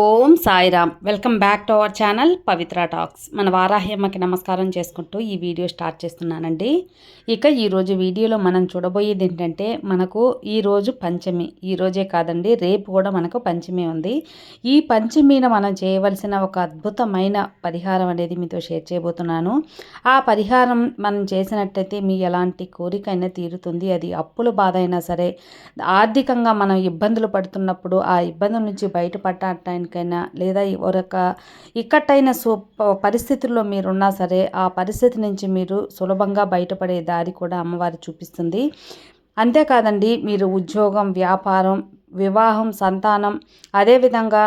Om Sairam. Welcome back to our channel Pavitra talks. మన వారాహ్యమ్మకి నమస్కారం చేసుకుంటూ ఈ వీడియో స్టార్ట్ చేస్తున్నానండి. ఇక ఈరోజు వీడియోలో మనం చూడబోయేది ఏంటంటే మనకు ఈరోజు పంచమి. ఈ రోజే కాదండి రేపు కూడా మనకు పంచమి ఉంది. ఈ పంచమిన మనం చేయవలసిన ఒక అద్భుతమైన పరిహారం అనేది మీతో షేర్ చేయబోతున్నాను. ఆ పరిహారం మనం చేసినట్టయితే మీ ఎలాంటి కోరికైనా తీరుతుంది. అది అప్పుల బాధ అయినా సరే ఆర్థికంగా మనం ఇబ్బందులు పడుతున్నప్పుడు ఆ ఇబ్బందుల నుంచి బయటపడటానికి చేయడానికైనా లేదా ఒక ఇక్కట్టైన సో పరిస్థితుల్లో మీరున్నా సరే ఆ పరిస్థితి నుంచి మీరు సులభంగా బయటపడే దారి కూడా అమ్మవారి చూపిస్తుంది. అంతేకాదండి మీరు ఉద్యోగం వ్యాపారం వివాహం సంతానం అదేవిధంగా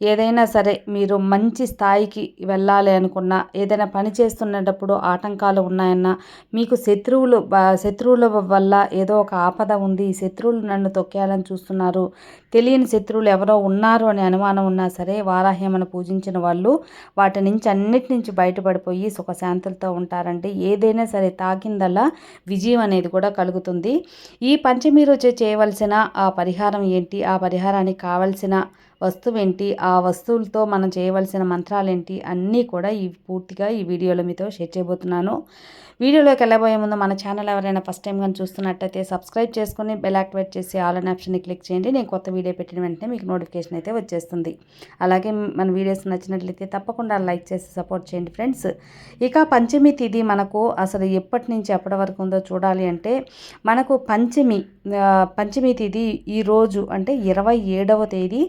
ఏదైనా సరే మీరు మంచి స్థాయికి వెళ్ళాలి అనుకున్నా ఏదైనా పని చేస్తున్నప్పుడు ఆటంకాలు ఉన్నాయన్నా మీకు శత్రువులు శత్రువుల వల్ల ఏదో ఒక ఆపద ఉంది శత్రువులు నన్ను తొక్కేయాలని చూస్తున్నారు తెలియని శత్రువులు ఎవరో ఉన్నారు అనే అనుమానం ఉన్నా సరే వారాహ్యమను పూజించిన వాళ్ళు వాటి నుంచి అన్నిటి నుంచి బయటపడిపోయి సుఖశాంతులతో ఉంటారండి. ఏదైనా సరే తాకిందల్లా విజయం అనేది కూడా కలుగుతుంది. ఈ పంచమి రోజు చేయవలసిన ఆ పరిహారం ఏంటి? ఆ పరిహారానికి కావలసిన వస్తువు ఏంటి ఆ వస్తువులతో మనం చేయవలసిన మంత్రాలు ఏంటి అన్నీ కూడా ఈ పూర్తిగా ఈ వీడియోలో మీతో షేర్ చేయబోతున్నాను. వీడియోలోకి వెళ్ళబోయే ముందు మన ఛానల్ ఎవరైనా ఫస్ట్ టైం కానీ చూస్తున్నట్టయితే సబ్స్క్రైబ్ చేసుకుని బెల్ యాక్టివేట్ చేసి ఆల్ అన్ ఆప్షన్ని క్లిక్ చేయండి. నేను కొత్త వీడియో పెట్టిన వెంటనే మీకు నోటిఫికేషన్ అయితే వచ్చేస్తుంది. అలాగే మన వీడియోస్ నచ్చినట్లయితే తప్పకుండా లైక్ చేసి సపోర్ట్ చేయండి ఫ్రెండ్స్. ఇక పంచమి తిథి మనకు అసలు ఎప్పటి నుంచి ఎప్పటి వరకు ఉందో చూడాలి అంటే మనకు పంచమి పంచమి తిథి ఈరోజు అంటే ఇరవై ఏడవ తేదీ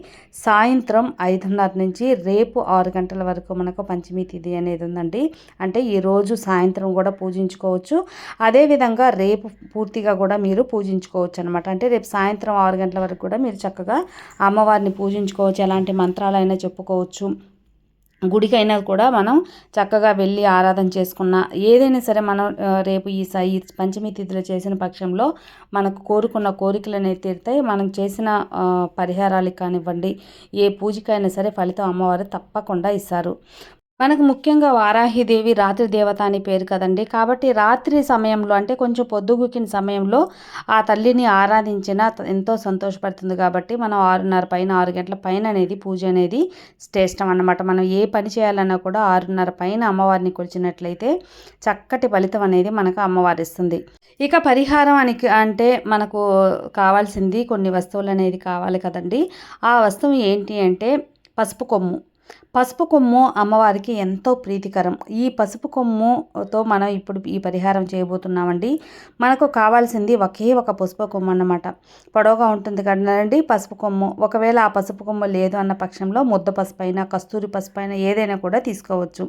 సాయంత్రం ఐదున్నర నుంచి రేపు ఆరు గంటల వరకు మనకు పంచమి తిథి అనేది ఉందండి. అంటే ఈరోజు సాయంత్రం కూడా పూజించుకోవచ్చు. అదేవిధంగా రేపు పూర్తిగా కూడా మీరు పూజించుకోవచ్చు అనమాట అంటే రేపు సాయంత్రం ఆరు గంటల వరకు కూడా మీరు చక్కగా అమ్మవారిని పూజించుకోవచ్చు. ఎలాంటి మంత్రాలైనా చెప్పుకోవచ్చు. గుడికైనా కూడా మనం చక్కగా వెళ్ళి ఆరాధన చేసుకున్న ఏదైనా సరే మనం రేపు ఈ ఈ పంచమి తిథిలో చేసిన పక్షంలో మనకు కోరుకున్న కోరికలు అనేవి తీరుతాయి. మనం చేసిన పరిహారాలు కానివ్వండి ఏ పూజకైనా సరే ఫలితం అమ్మవారు తప్పకుండా ఇస్తారు. మనకు ముఖ్యంగా వారాహిదేవి రాత్రి దేవత అని పేరు కదండి. కాబట్టి రాత్రి సమయంలో అంటే కొంచెం పొద్దుగుకిన సమయంలో ఆ తల్లిని ఆరాధించిన ఎంతో సంతోషపడుతుంది కాబట్టి మనం ఆరున్నర పైన ఆరు గంటల పైన అనేది పూజ అనేది శ్రేష్టం అన్నమాట. మనం ఏ పని చేయాలన్నా కూడా ఆరున్నర పైన అమ్మవారిని కొలిచినట్లయితే చక్కటి ఫలితం అనేది మనకు అమ్మవారి ఇస్తుంది. ఇక పరిహారం అని అంటే మనకు కావాల్సింది కొన్ని వస్తువులు అనేది కావాలి కదండి. ఆ వస్తువు ఏంటి అంటే పసుపు కొమ్ము. పసుపు కొమ్ము అమ్మవారికి ఎంతో ప్రీతికరం. ఈ పసుపు కొమ్ముతో మనం ఇప్పుడు ఈ పరిహారం చేయబోతున్నామండి. మనకు కావాల్సింది ఒకే ఒక పసుపు కొమ్ము అన్నమాట. పొడవుగా ఉంటుంది కదండి పసుపు కొమ్ము. ఒకవేళ ఆ పసుపు కొమ్ము లేదు అన్న పక్షంలో ముద్ద పసుపు అయినా కస్తూరి పసుపు అయినా ఏదైనా కూడా తీసుకోవచ్చు.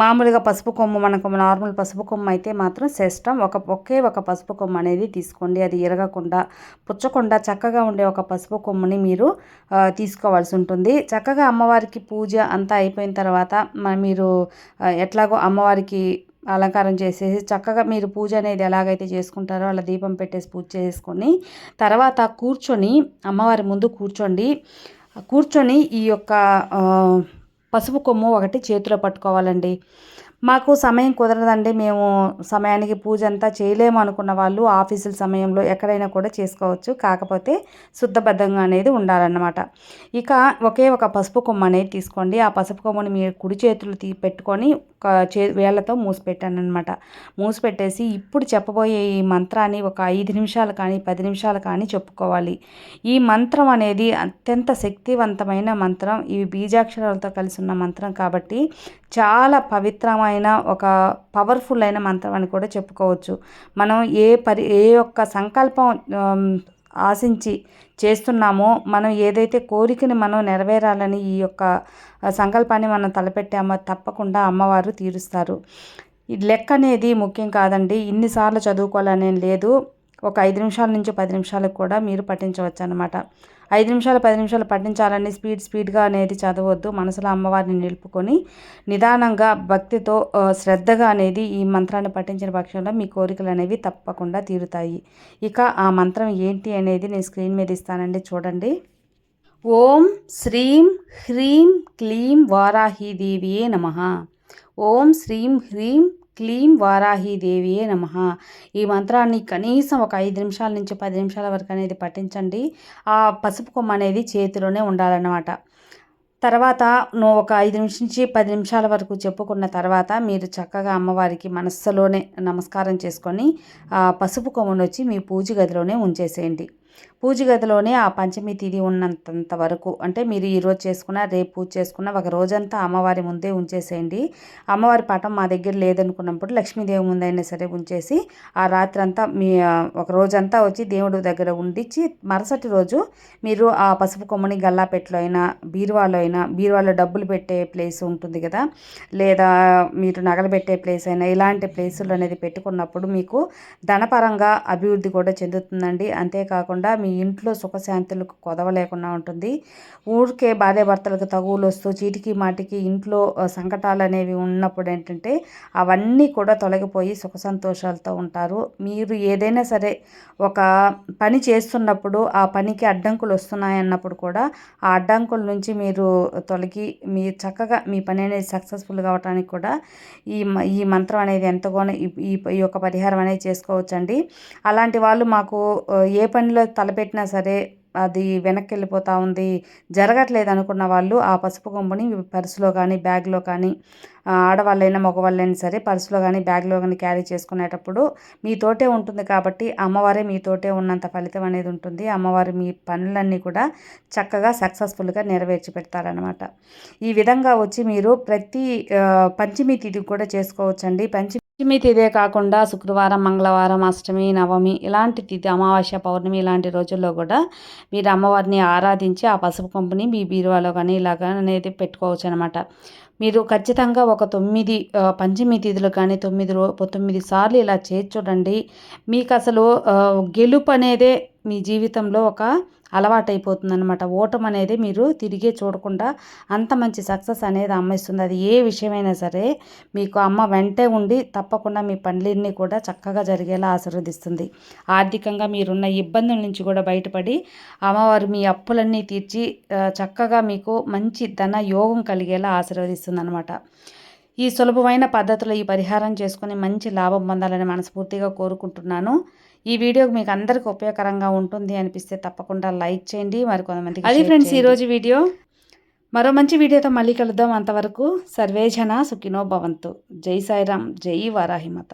మామూలుగా పసుపు కొమ్ము మనకు నార్మల్ పసుపు కొమ్ము అయితే మాత్రం శ్రేష్టం. ఒక ఒకే ఒక పసుపు కొమ్ము అనేది తీసుకోండి. అది ఇరగకుండా పుచ్చకుండా చక్కగా ఉండే ఒక పసుపు కొమ్ముని మీరు తీసుకోవాల్సి ఉంటుంది. చక్కగా అమ్మవారికి పూజ అంతా అయిపోయిన తర్వాత మీరు ఎట్లాగో అమ్మవారికి అలంకారం చేసేసి చక్కగా మీరు పూజ అనేది ఎలాగైతే చేసుకుంటారో అలా దీపం పెట్టేసి పూజ చేసుకొని తర్వాత కూర్చొని అమ్మవారి ముందు కూర్చోండి. కూర్చొని ఈ యొక్క పసుపు కొమ్ము ఒకటి చేతిలో పట్టుకోవాలండి. మాకు సమయం కుదరదండి. మేము సమయానికి పూజ అంతా చేయలేము అనుకున్న వాళ్ళు ఆఫీసుల సమయంలో ఎక్కడైనా కూడా చేసుకోవచ్చు. కాకపోతే శుద్ధబద్ధంగా అనేది ఉండాలన్నమాట. ఇక ఒకే ఒక పసుపు కొమ్మ అనేది తీసుకోండి. ఆ పసుపు కొమ్మని మీరు కుడి చేతులు తీ పెట్టుకొని చే వేళ్ళతో మూసిపెట్టాను అనమాట మూసిపెట్టేసి ఇప్పుడు చెప్పబోయే ఈ మంత్రాన్ని ఒక ఐదు నిమిషాలు కానీ పది నిమిషాలు కానీ చెప్పుకోవాలి. ఈ మంత్రం అనేది అత్యంత శక్తివంతమైన మంత్రం. ఇవి బీజాక్షరాలతో కలిసి ఉన్న మంత్రం కాబట్టి చాలా పవిత్రమైన ఒక పవర్ఫుల్ అయిన మంత్రం అని కూడా చెప్పుకోవచ్చు. మనం ఏ పరి ఏ ఒక్క సంకల్పం ఆశించి చేస్తున్నామో మనం ఏదైతే కోరికని మనం నెరవేరాలని ఈ యొక్క సంకల్పాన్ని మనం తలపెట్టామో తప్పకుండా అమ్మవారు తీరుస్తారు. ఈ లెక్క అనేది ముఖ్యం కాదండి. ఇన్నిసార్లు చదువుకోవాలనే లేదు. ఒక ఐదు నిమిషాల నుంచి పది నిమిషాలకు కూడా మీరు పఠించవచ్చు అనమాట ఐదు నిమిషాలు పది నిమిషాలు పఠించాలని స్పీడ్ స్పీడ్గా అనేది చదవద్దు. మనసులో అమ్మవారిని నిలుపుకొని నిదానంగా భక్తితో శ్రద్ధగా అనేది ఈ మంత్రాన్ని పఠించిన పక్షంలో మీ కోరికలు అనేవి తప్పకుండా తీరుతాయి. ఇక ఆ మంత్రం ఏంటి అనేది నేను స్క్రీన్ మీద ఇస్తానండి. చూడండి. ఓం శ్రీం హ్రీం క్లీం వారాహీదేవియే నమ. ఓం శ్రీం హ్రీం క్లీం వారాహీదేవియే నమ. ఈ మంత్రాన్ని కనీసం ఒక ఐదు నిమిషాల నుంచి పది నిమిషాల వరకు అనేది పఠించండి. ఆ పసుపు కొమ్మ అనేది చేతిలోనే ఉండాలన్నమాట. తర్వాత నువ్వు ఒక ఐదు నిమిషం నుంచి పది నిమిషాల వరకు చెప్పుకున్న తర్వాత మీరు చక్కగా అమ్మవారికి మనస్సులోనే నమస్కారం చేసుకొని ఆ పసుపు కొమ్మను వచ్చి మీ పూజ గదిలోనే ఉంచేసేయండి. పూజ గదిలోనే ఆ పంచమి తిథి ఉన్నంత వరకు అంటే మీరు ఈరోజు చేసుకున్న రేపు పూజ చేసుకున్న ఒక రోజంతా అమ్మవారి ముందే ఉంచేసేయండి. అమ్మవారి పటం మా దగ్గర లేదనుకున్నప్పుడు లక్ష్మీదేవి ముందైనా సరే ఉంచేసి ఆ రాత్రి అంతా మీ ఒక రోజంతా వచ్చి దేవుడి దగ్గర ఉండిచ్చి మరుసటి రోజు మీరు ఆ పసుపు కొమ్మని గల్లాపెట్లో అయినా బీరువాలో అయినా బీరువాలో డబ్బులు పెట్టే ప్లేస్ ఉంటుంది కదా లేదా మీరు నగలు పెట్టే ప్లేస్ అయినా ఇలాంటి ప్లేసులు అనేది పెట్టుకున్నప్పుడు మీకు ధనపరంగా అభివృద్ధి కూడా చెందుతుందండి. అంతేకాకుండా మీ ఇంట్లో సుఖశాంతులకు కొదవ లేకుండా ఉంటుంది. ఊరికే భార్యాభర్తలకు తగువులు వస్తూ చీటికి మాటికి ఇంట్లో సంకటాలు అనేవి ఉన్నప్పుడు ఏంటంటే అవన్నీ కూడా తొలగిపోయి సుఖ సంతోషాలతో ఉంటారు. మీరు ఏదైనా సరే ఒక పని చేస్తున్నప్పుడు ఆ పనికి అడ్డంకులు వస్తున్నాయన్నప్పుడు కూడా ఆ అడ్డంకుల నుంచి మీరు తొలగి మీ చక్కగా మీ పని అనేది సక్సెస్ఫుల్గా కావడానికి కూడా ఈ ఈ మంత్రం అనేది ఎంతగానో ఈ ఈ యొక్క పరిహారం అనేది చేసుకోవచ్చండి. అలాంటి వాళ్ళు మాకు ఏ పనిలో పెట్టినా సరే అది వెనక్కి వెళ్ళిపోతూ ఉంది. జరగట్లేదు అనుకున్న వాళ్ళు ఆ పసుపు కొమ్ముని పర్సులో కానీ బ్యాగ్లో కానీ ఆడవాళ్ళైనా మగవాళ్ళైనా సరే పర్సులో కానీ బ్యాగ్లో కానీ క్యారీ చేసుకునేటప్పుడు మీతోటే ఉంటుంది కాబట్టి అమ్మవారే మీతోటే ఉన్నంత ఫలితం అనేది ఉంటుంది. అమ్మవారు మీ పనులన్నీ కూడా చక్కగా సక్సెస్ఫుల్గా నెరవేర్చి పెడతారనమాట ఈ విధంగా వచ్చి మీరు ప్రతి పంచమి తిథి కూడా చేసుకోవచ్చండి. పంచమి అష్టమి తిథే కాకుండా శుక్రవారం మంగళవారం అష్టమి నవమి ఇలాంటి తిథి అమావాస్య పౌర్ణమి ఇలాంటి రోజుల్లో కూడా మీరు అమ్మవారిని ఆరాధించి ఆ పసుపు కొంపుని మీ బీరువాలో కానీ ఇలాగ అనేది పెట్టుకోవచ్చు అనమాట మీరు ఖచ్చితంగా ఒక తొమ్మిది పంచమి తిథులు కానీ తొమ్మిది రో తొమ్మిది సార్లు ఇలా చేసి చూడండి. మీకు అసలు గెలుపు అనేదే మీ జీవితంలో ఒక అలవాటైపోతుందనమాట ఓటం అనేది మీరు తిరిగే చూడకుండా అంత మంచి సక్సెస్ అనేది అమ్మ ఇస్తుంది అది ఏ విషయమైనా సరే మీకు అమ్మ వెంటే ఉండి తప్పకుండా మీ పనులన్నీ కూడా చక్కగా జరిగేలా ఆశీర్వదిస్తుంది. ఆర్థికంగా మీరున్న ఇబ్బందుల నుంచి కూడా బయటపడి అమ్మవారు మీ అప్పులన్నీ తీర్చి చక్కగా మీకు మంచి ధన యోగం కలిగేలా ఆశీర్వదిస్తుంది అనమాట ఈ సులభమైన పద్ధతిలో ఈ పరిహారం చేసుకుని మంచి లాభం పొందాలని మనస్ఫూర్తిగా కోరుకుంటున్నాను. ఈ వీడియో మీకు అందరికి ఉపయోగకరంగా ఉంటుంది అనిపిస్తే తప్పకుండా లైక్ చేయండి మరి కొంతమంది అది ఫ్రెండ్స్ ఈరోజు వీడియో. మరో మంచి వీడియోతో మళ్ళీ కలుద్దాం. అంతవరకు సర్వేజన సుఖినో భవంతు. జై సాయిరామ్ జై వారాహిమత.